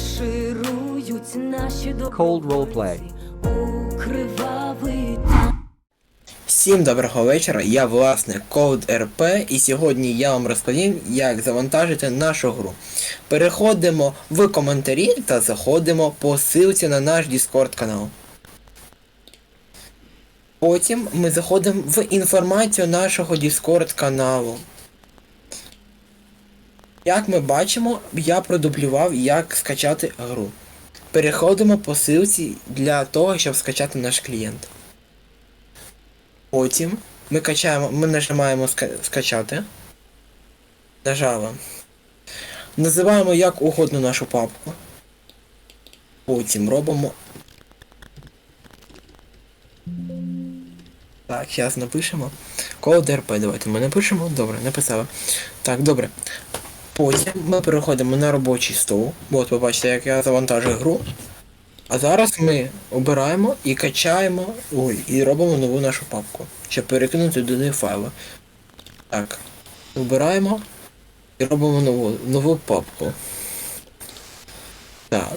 Марширують наші Cold кривавий танк. Всім доброго вечора, я власник Code RP і сьогодні я вам розповім, як завантажити нашу гру. Переходимо в коментарі та заходимо по ссылці на наш Discord канал. Потім ми заходимо в інформацію нашого Discord каналу. Як ми бачимо, я продублював, як скачати гру. Переходимо по ссылці для того, щоб скачати наш клієнт. Потім ми качаємо, ми нажимаємо ска- скачати. Нажали. Називаємо як угодно нашу папку. Потім робимо. Так, зараз напишемо. Code RP, давайте ми напишемо. Добре, написали. Так, добре. Потім ми переходимо на робочий стол. От ви бачите, як я завантажую гру. А зараз ми обираємо і качаємо ой, і робимо нову нашу папку, щоб перекинути до неї файли. Так. Обираємо і робимо нову, нову папку. Так.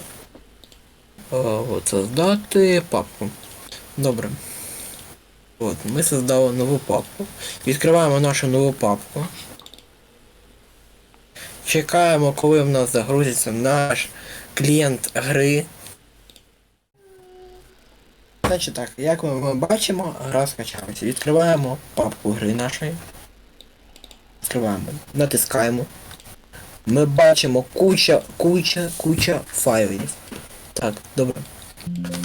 От создати папку. Добре. От, ми создали нову папку. Відкриваємо нашу нову папку. Чекаємо, коли в нас загрузиться наш клієнт гри. Значить так, як ми, бачимо, гра скачалася. Відкриваємо папку гри нашої. Відкриваємо, натискаємо. Ми бачимо куча, куча, куча файлів. Так, добре.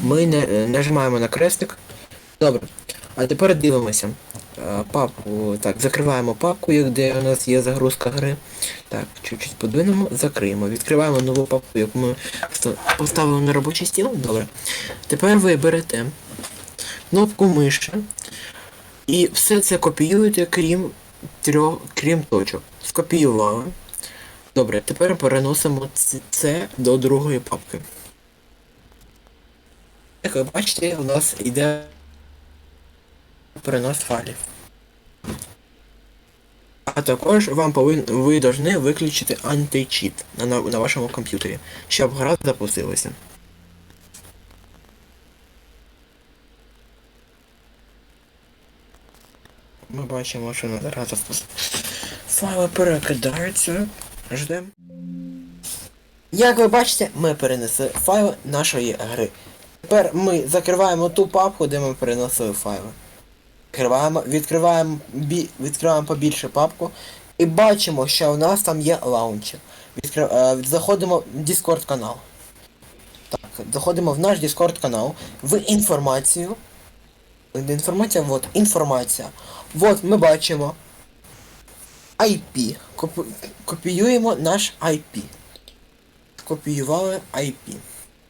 Ми не, нажимаємо на крестик. Добре. А тепер дивимося. Е, Папку. Так, закриваємо папку, де у нас є загрузка гри. Так, чуть-чуть подвинемо, закриємо. Відкриваємо нову папку, яку ми поставили на робочий стіл. Добре. Тепер ви берете кнопку миші і все це копіюєте, крім трьох, крім точок. Скопіювали. Добре, тепер переносимо це до другої папки. Як ви бачите, у нас йде перенос файлів. А також вам повин... ви повинні виключити античіт на, на, на вашому комп'ютері, щоб гра запустилася. Ми бачимо, що на гра запустилася. Файли перекидаються. Ждем. Як ви бачите, ми перенесли файли нашої гри. Тепер ми закриваємо ту папку, де ми переносили файли. Відкриваємо, відкриваємо, бі, відкриваємо побільше папку і бачимо, що у нас там є лаунчер. Відкри, е, заходимо в Discord канал. Так, заходимо в наш Discord канал, в інформацію. Інформація, от, інформація. От ми бачимо IP. Копі, копіюємо наш IP. Копіювали IP.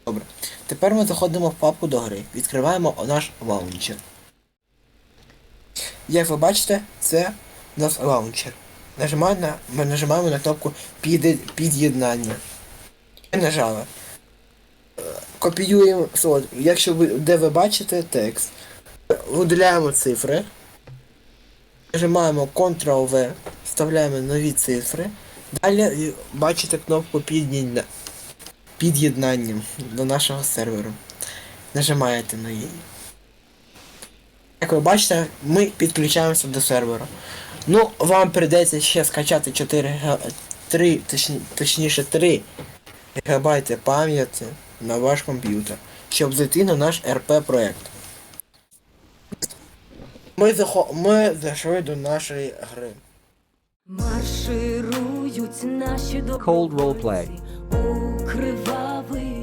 Добре. Тепер ми заходимо в папку до гри. Відкриваємо наш лаунчер. Як ви бачите, це у нас лаунчер. Нажимаємо на, ми нажимаємо на кнопку «Під'є- під'єднання. Нажали. Копіюємо, от, якщо ви, де ви бачите текст, виділяємо цифри. Нажимаємо Ctrl-V, вставляємо нові цифри. Далі бачите кнопку під'єднання під'єднання до нашого серверу. Нажимаєте на її. Як ви бачите, ми підключаємося до сервера. Ну, вам прийдеться ще скачати 4 г... 3, точні... точніше 3 ГБ пам'яті на ваш комп'ютер, щоб зайти на наш РП проект. Ми, захо... ми зайшли до нашої гри. Марширують наші до Cold Roleplay. у кривавий танк.